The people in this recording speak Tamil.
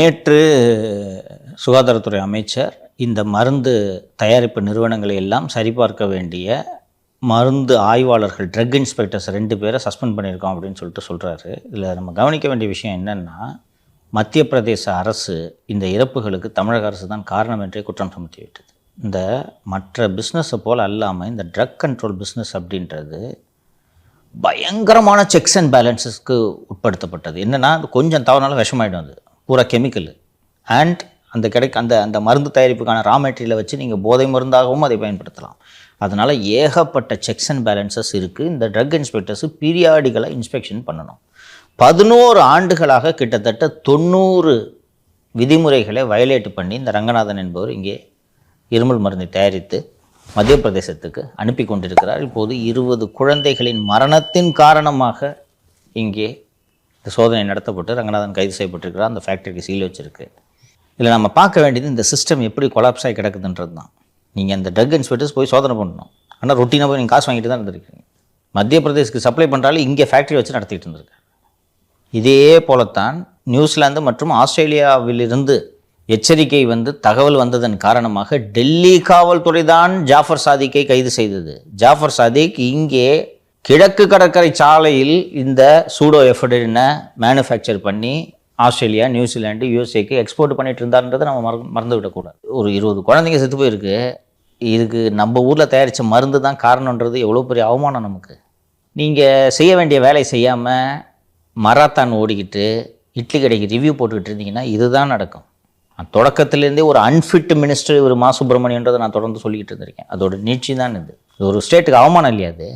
நேற்று சுகாதாரத்துறை அமைச்சர் இந்த மருந்து தயாரிப்பு நிறுவனங்களை எல்லாம் சரிபார்க்க வேண்டிய மருந்து ஆய்வாளர்கள் ட்ரக் இன்ஸ்பெக்டர்ஸ் ரெண்டு பேரை சஸ்பெண்ட் பண்ணியிருக்கோம் அப்படின்னு சொல்லிட்டு சொல்கிறாரு இதில் நம்ம கவனிக்க வேண்டிய விஷயம் என்னென்னா மத்திய பிரதேச அரசு இந்த இறப்புகளுக்கு தமிழக அரசு தான் காரணம் என்றே குற்றம் சுமத்தி விட்டது இந்த மற்ற பிஸ்னஸை போல் அல்லாமல் இந்த ட்ரக் கண்ட்ரோல் பிஸ்னஸ் அப்படின்றது பயங்கரமான செக்ஸ் அண்ட் பேலன்ஸஸ்க்கு உட்படுத்தப்பட்டது. என்னென்னா அது கொஞ்சம் தவறுனாலும் விஷமாயிடும் அது. பூரா கெமிக்கல் அண்ட் அந்த கிடைக்க அந்த அந்த மருந்து தயாரிப்புக்கான ரா மெட்டீரியலை வச்சு நீங்கள் போதை மருந்தாகவும் அதை பயன்படுத்தலாம். அதனால் ஏகப்பட்ட செக்ஸ் அண்ட் பேலன்சஸ் இருக்குது இந்த ட்ரக் இன்ஸ்பெக்டர்ஸு பீரியாடிக்கலாக இன்ஸ்பெக்ஷன் பண்ணணும். பதினோரு ஆண்டுகளாக கிட்டத்தட்ட தொண்ணூறு விதிமுறைகளை வயலேட் பண்ணி இந்த ரங்கநாதன் என்பவர் இங்கே இருமல் மருந்தை தயாரித்து மத்திய பிரதேசத்துக்கு அனுப்பி கொண்டிருக்கிறார். இப்போது இருபது குழந்தைகளின் மரணத்தின் காரணமாக இங்கே சோதனை நடத்தப்பட்டு ரங்கநாதன் கைது செய்யப்பட்டிருக்கிறார். அந்த ஃபேக்டரிக்கு சீல் வச்சிருக்கு. இதில் நம்ம பார்க்க வேண்டியது இந்த சிஸ்டம் எப்படி கொலாப்ஸ் ஆகி கிடக்குதுன்றது தான். நீங்கள் அந்த ட்ரக் இன்ஸ்பெக்டர்ஸ் போய் சோதனை பண்ணணும். ஆனால் ரொட்டீனாக போய் நீங்கள் காசு வாங்கிட்டு தான் இருந்திருக்கீங்க. மத்திய பிரதேஷ்க்கு சப்ளை பண்ணுறாலும் இங்கே ஃபேக்டரி வச்சு நடத்திட்டு இருந்திருக்காங்க இதே போலத்தான் நியூசிலாந்து மற்றும் ஆஸ்திரேலியாவிலிருந்து எச்சரிக்கை வந்து தகவல் வந்ததன் காரணமாக டெல்லி காவல்துறை தான் ஜாஃபர் சாதிக்கை கைது செய்தது. ஜாஃபர் சாதிக் இங்கே கிழக்கு கடற்கரை சாலையில் இந்த சூடோ எஃபடினை மேனுஃபேக்சர் பண்ணி ஆஸ்திரேலியா நியூசிலாந்து யூஎஸ்ஏக்கு எக்ஸ்போர்ட் பண்ணிட்டு இருந்தாருன்றதை நம்ம மற மறந்து விடக்கூடாது ஒரு இருபது குழந்தைங்க செத்து போயிருக்கு. இதுக்கு நம்ம ஊரில் தயாரித்த மருந்து தான் காரணன்றது எவ்வளோ பெரிய அவமானம் நமக்கு. நீங்கள் செய்ய வேண்டிய வேலையை செய்யாமல் மராத்தான் ஓடிக்கிட்டு இட்லி கடைக்கு ரிவ்யூ போட்டுக்கிட்டு இருந்தீங்கன்னா இதுதான் நடக்கும். நான் ஒரு அன்ஃபிட் மினிஸ்டர் ஒரு மா சுப்பிரமணியன்றதை நான் தொடர்ந்து சொல்லிக்கிட்டு இருந்திருக்கேன். அதோட நீட்சி தான் இது. ஒரு ஸ்டேட்டுக்கு அவமானம் இல்லையா அது?